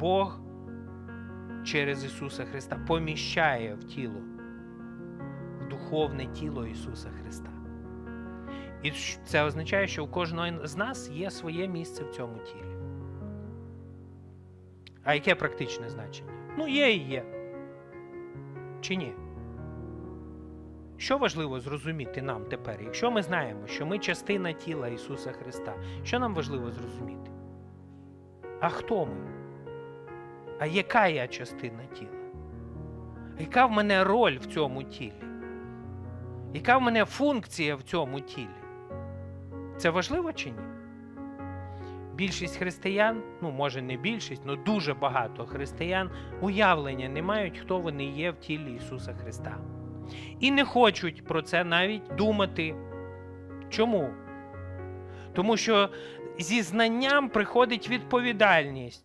Бог через Ісуса Христа поміщає в тіло, в духовне тіло Ісуса Христа. І це означає, що у кожного з нас є своє місце в цьому тілі. А яке практичне значення? Ну, є і є. Чи ні? Що важливо зрозуміти нам тепер, якщо ми знаємо, що ми частина тіла Ісуса Христа, що нам важливо зрозуміти? А хто ми? А яка я частина тіла? Яка в мене роль в цьому тілі? Яка в мене функція в цьому тілі? Це важливо чи ні? Більшість християн, ну може не більшість, але дуже багато християн уявлення не мають, хто вони є в тілі Ісуса Христа. І не хочуть про це навіть думати. Чому? Тому що зі знанням приходить відповідальність.